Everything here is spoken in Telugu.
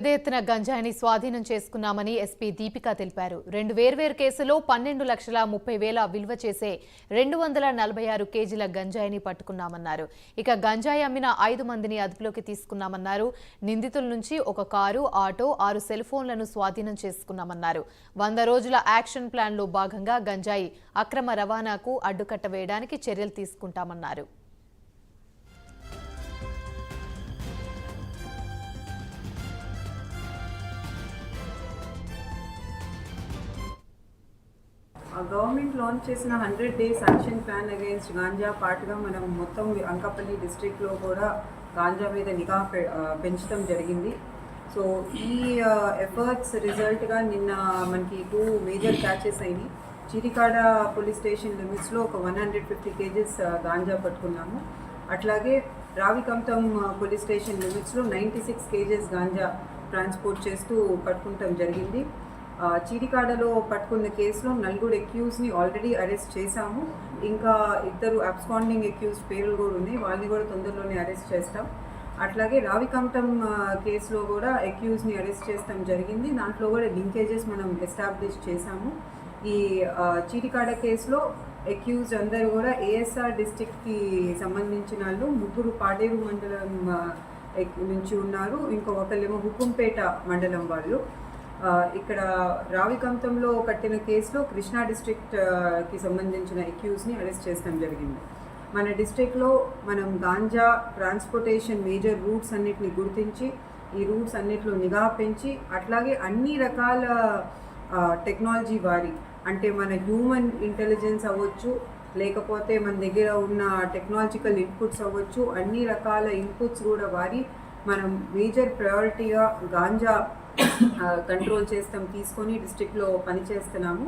పెద్ద ఎత్తున గంజాయిని స్వాధీనం చేసుకున్నామని ఎస్పీ దీపిక తెలిపారు. రెండు వేర్వేరు కేసులో పన్నెండు లక్షల ముప్పై వేల విలువ చేసే రెండు వందల నలభై ఆరు కేజీల గంజాయిని పట్టుకున్నామన్నారు. ఇక గంజాయి అమ్మిన ఐదు మందిని అదుపులోకి తీసుకున్నామన్నారు. నిందితుల నుంచి ఒక కారు ఆటో ఆరు సెల్ ఫోన్లను స్వాధీనం చేసుకున్నామన్నారు. వంద రోజుల యాక్షన్ ప్లాన్లో భాగంగా గంజాయి అక్రమ రవాణాకు అడ్డుకట్ట వేయడానికి చర్యలు తీసుకుంటామన్నారు. గవర్నమెంట్ లాంచ్ చేసిన hundred days action plan against ganja పాటుగా మనం మొత్తం అంకపల్లి డిస్ట్రిక్ట్లో కూడా గాంజా మీద నిఘా పె- పెంచడం జరిగింది. సో ఈ ఎఫర్ట్స్ రిజల్ట్గా నిన్న మనకి టూ మేజర్ క్యాచెస్ అయినాయి. చిరికాడ పోలీస్ స్టేషన్ లిమిట్స్లో ఒక one hundred fifty kgs ganja పట్టుకున్నాము. అట్లాగే రావికంతం పోలీస్ స్టేషన్ లిమిట్స్లో ninety six kgs ganja transport చేస్తూ పట్టుకుంటాం జరిగింది. చీడికాడలో పట్టుకున్న కేసులో నలుగురు ఎక్యూజ్ని ఆల్రెడీ అరెస్ట్ చేశాము. ఇంకా ఇద్దరు అబ్స్కాండింగ్ ఎక్యూజ్ పేర్లు కూడా ఉన్నాయి. వాళ్ళని కూడా తొందరలోనే అరెస్ట్ చేస్తాం. అట్లాగే రావికంఠం కేసులో కూడా ఎక్యూజ్ని అరెస్ట్ చేస్తాం జరిగింది. దాంట్లో కూడా లింకేజెస్ మనం ఎస్టాబ్లిష్ చేశాము. ఈ చీటికాడ కేసులో ఎక్యూజ్ అందరూ కూడా ఏఎస్ఆర్ డిస్టిక్కి సంబంధించిన వాళ్ళు. ముగ్గురు పాడేరు మండలం నుంచి ఉన్నారు. ఇంకో ఒకళ్ళేమో హుకుంపేట మండలం వాళ్ళు. ఇక్కడ రావికంతంలో కట్టిన కేసులో కృష్ణా డిస్ట్రిక్ట్కి సంబంధించిన ఎక్యూస్ని అరెస్ట్ చేయడం జరిగింది. మన డిస్ట్రిక్ట్లో మనం గాంజా ట్రాన్స్పోర్టేషన్ మేజర్ రూట్స్ అన్నిటిని గుర్తించి ఈ రూట్స్ అన్నిటిలో నిఘా పెంచి అట్లాగే అన్ని రకాల టెక్నాలజీ వారి అంటే మన హ్యూమన్ ఇంటెలిజెన్స్ అవ్వచ్చు లేకపోతే మన దగ్గర ఉన్న టెక్నాలజికల్ ఇన్పుట్స్ అవ్వచ్చు అన్ని రకాల ఇన్పుట్స్ కూడా వారి మనం మేజర్ ప్రయారిటీగా గాంజా కంట్రోల్ చేస్తాం తీసుకొని డిస్ట్రిక్ట్లో పనిచేస్తున్నాము.